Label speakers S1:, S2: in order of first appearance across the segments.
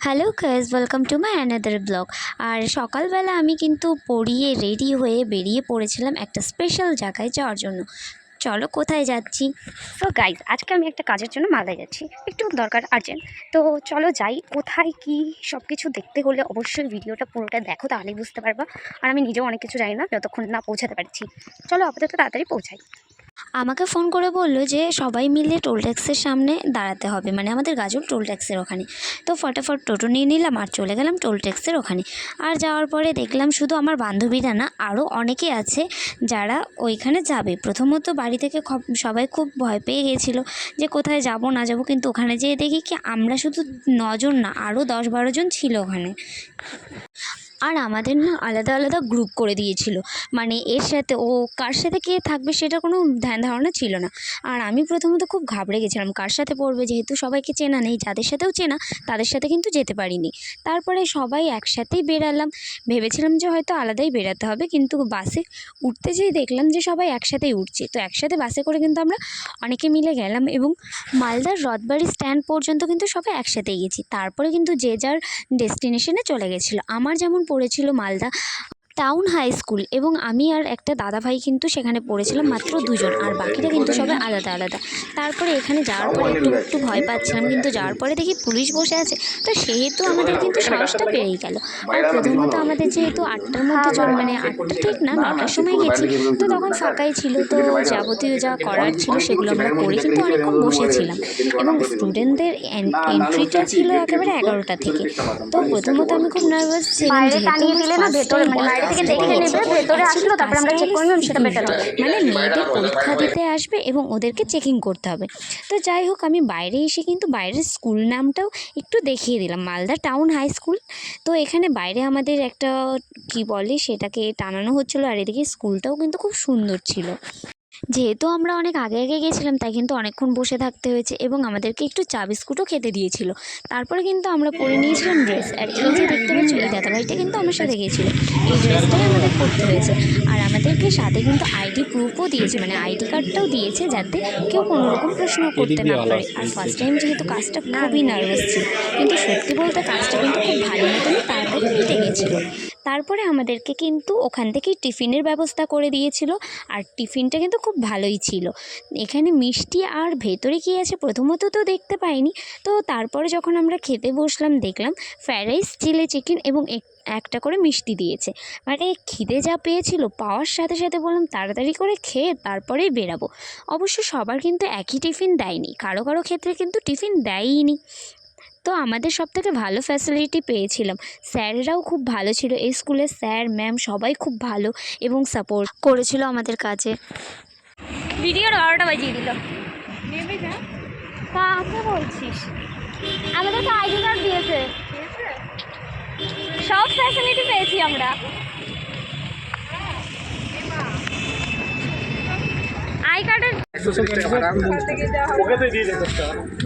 S1: Hello guys welcome to my another blog আর সকালবেলা আমি কিন্তু পড়িয়ে রেডি হয়ে বেরিয়ে পড়েছিলাম একটা স্পেশাল জায়গায় যাওয়ার জন্য। চলো, কোথায় যাচ্ছি?
S2: তো গাইজ আজকে আমি একটা কাজের জন্য মালদায় যাচ্ছি। একটু দরকার আর্জেন্ট তো চলো যাই, কোথায় কি সব কিছু দেখতে হলে অবশ্যই ভিডিওটা পুরোটা দেখো, তাহলেই বুঝতে পারবা। আর আমি নিজেও অনেক কিছু জানি না, যতক্ষণ না পৌঁছাতে পারছি। চলো, আপাতত তাড়াতাড়ি পৌঁছাই।
S1: আমাকে ফোন করে বলল যে সবাই মিলে টোল ট্যাক্সের সামনে দাঁড়াতে হবে। মানে আমাদের গাজর টোল ট্যাক্সের ওখানে। তো ফটাফট টোটো নিয়ে নিলাম আর চলে গেলাম টোল ট্যাক্সের ওখানে। আর যাওয়ার পরে দেখলাম শুধু আমার বান্ধবীরা না, আরও অনেকে আছে যারা ওইখানে যাবে। প্রথমত বাড়ি থেকে সবাই খুব ভয় পেয়ে গেছিল যে কোথায় যাব, না যাব। কিন্তু ওখানে যেয়ে দেখি কি আমরা শুধু নজন না, আরও দশ বারো জন ছিল ওখানে। আর আমাদের না আলাদা আলাদা গ্রুপ করে দিয়েছিল। মানে এর সাথে ও কার সাথে কে থাকবে সেটা কোনো ধ্যান ধারণা ছিল না। আর আমি প্রথমত খুব ঘাবড়ে গেছিলাম, কার সাথে পড়বে যেহেতু সবাইকে চেনা নেই, যাদের সাথেও চেনা, তাদের সাথে কিন্তু যেতে পারিনি। তারপরে সবাই একসাথেই বেরালাম ভেবেছিলাম যে হয়তো আলাদাই বেরাতে হবে, কিন্তু বাসে উঠতে যেয়ে দেখলাম যে সবাই একসাথেই উঠছে। তো একসাথে বাসে করে কিন্তু আমরা অনেকে মিলে গেলাম এবং মালদার রথবাড়ি স্ট্যান্ড পর্যন্ত কিন্তু সবাই একসাথেই গেছি। তারপরে কিন্তু যে যার ডেস্টিনেশনে চলে গেছিল। আমার যেমন পড়েছিল মালদা। টাউন হাই স্কুল এবং আমি আর একটা দাদা ভাই কিন্তু সেখানে পড়েছিলাম মাত্র দুজন আর বাকিরা কিন্তু সবাই আলাদা আলাদা। তারপরে এখানে যাওয়ার পরে একটু একটু ভয় পাচ্ছিলাম কিন্তু যাওয়ার পরে দেখি পুলিশ বসে আছে। তো সেহেতু আমাদের কিন্তু সাহসটা বেড়েই গেল। আর প্রথমত আমাদের যেহেতু আটটার মধ্যে চল মানে আটটা ঠিক না নটার সময় গেছি। তো তখন ফাঁকাই ছিল তো যাবতীয় যা করার ছিল সেগুলো আমরা করে কিন্তু অনেকক্ষণ বসেছিলাম। এবং স্টুডেন্টদের এন্ট্রিটা ছিল একেবারে এগারোটা থেকে। তো প্রথমত আমি খুব নার্ভাস ছিলাম যেহেতু
S2: থেকে দেখে নেবে ভেতরে আসলো তারপর আমরা চেক করলাম সেটা বেটার
S1: মানে মেয়েদের পরীক্ষা দিতে আসবে এবং ওদেরকে চেকিং করতে হবে। তো যাই হোক আমি বাইরে এসে কিন্তু বাইরের স্কুল নামটাও একটু দেখিয়ে দিলাম মালদা টাউন হাই স্কুল তো এখানে বাইরে আমাদের একটা কি বলে সেটাকে টানানো হচ্ছিল আর এদিকে স্কুলটাও কিন্তু খুব সুন্দর ছিল। যেহেতু আমরা অনেক আগে আগে গেছিলাম তাই কিন্তু অনেকক্ষণ বসে থাকতে হয়েছে এবং আমাদেরকে একটু চা বিস্কুটও খেতে দিয়েছিল। তারপরে কিন্তু আমরা পরে নিয়েছিলাম ড্রেস। আর এই যে দেখতে পাচ্ছ এই দাদাভাইটা কিন্তু আমার সাথে গিয়েছিল এই ড্রেসটাই আমাদের পরতে হয়েছে। আর আমাদেরকে সাথে কিন্তু আইডি প্রুফও দিয়েছে মানে আইডি কার্ডটাও দিয়েছে যাতে কেউ কোনো রকম প্রশ্ন করতে না পারে। আর ফার্স্ট টাইম যেহেতু কাজটা খুবই নার্ভাস ছিল কিন্তু সত্যি বলতে কাজটা কিন্তু খুব ভালো মতনই তাড়াতাড়ি মিটে গেছিল তারপরে আমাদেরকে কিন্তু ওখান থেকেই টিফিনের ব্যবস্থা করে দিয়েছিল। আর টিফিনটা কিন্তু খুব ভালোই ছিল। এখানে মিষ্টি আর ভেতরে কী আছে প্রথমত তো দেখতে পাইনি। তো তারপরে যখন আমরা খেতে বসলাম, দেখলাম ফ্রায়েড রাইস চিলি চিকেন এবং এক- একটা করে মিষ্টি দিয়েছে। মানে খিদে যা পেয়েছিল, পাওয়ার সাথে সাথে বললাম, তাড়াতাড়ি করে খেয়ে তারপরেই বেরাবো। অবশ্য সবার কিন্তু একই টিফিন দেয়নি। কারও কারও ক্ষেত্রে কিন্তু টিফিন দেয়ইনি। তো আমাদের সব থেকে ভালো ফ্যাসিলিটি পেয়েছিলাম। স্যাররাও খুব ভালো ছিল। এই স্কুলের স্যার ম্যাম সবাই খুব ভালো এবং সাপোর্ট করেছিল আমাদের কাজে।
S2: ভিডিওর বারোটা বাজিয়ে দিল। কাকে বলছিস। আমাদের তো আইডি কার্ড দিয়েছে। সব ফ্যাসিলিটি পেয়েছি আমরা। আই কার্ডের
S3: ওকে তো দিয়ে যেতে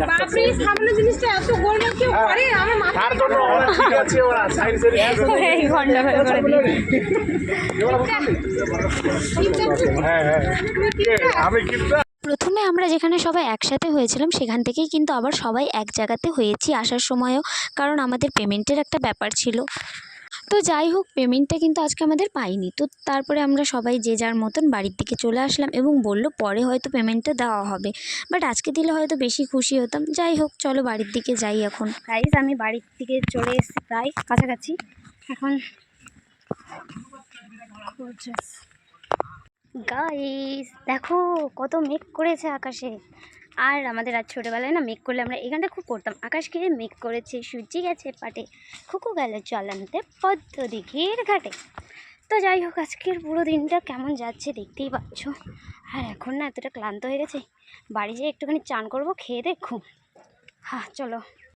S4: বাপরে সামনে জিনিসটা এত গোলমাল কেউ করে? আমার মাথা
S3: তার জন্য ওরা ঠিক আছে ওরা সাইন্সের
S2: এই ঘণ্টা করে করে
S3: হ্যাঁ হ্যাঁ। আমি কিন্তু
S1: প্রথমে আমরা যেখানে সবাই একসাথে হয়েছিলাম সেখান থেকেই কিন্তু আবার সবাই এক জায়গাতে হয়েছি আসার সময়ও কারণ আমাদের পেমেন্টের একটা ব্যাপার ছিল। তো যাই হোক, পেমেন্টটা কিন্তু আজকে আমাদের পাইনি। তো তারপরে আমরা সবাই যে যার মতন বাড়ির দিকে চলে আসলাম এবং বলল পরে হয়তো পেমেন্টটা দেওয়া হবে। বাট আজকে দিলে হয়তো বেশি খুশি হতাম। যাই হোক, চলো বাড়ির দিকে যাই এখন।
S2: গাইজ আমি বাড়ির দিকে চলে এসেছি প্রায় কাছাকাছি। এখন গাইস দেখো কত মেঘ করেছে আকাশে। আর আমাদের আজ ছোটোবেলায় না মেঘ করলে আমরা এখানটা খুব করতাম। আকাশ ঘিরে মেঘ করেছে, সূর্যি গেছে পাটে, খুকু গেল জলানতে পদ্ম দিঘির ঘাটে। তো যাই হোক, আজকের পুরো দিনটা কেমন যাচ্ছে দেখতেই পাচ্ছ। আর এখন না এতটা ক্লান্ত হয়ে গেছে, বাড়ি যেয়ে একটুখানি চান করব, খেয়ে দেখুন হ্যাঁ চলো।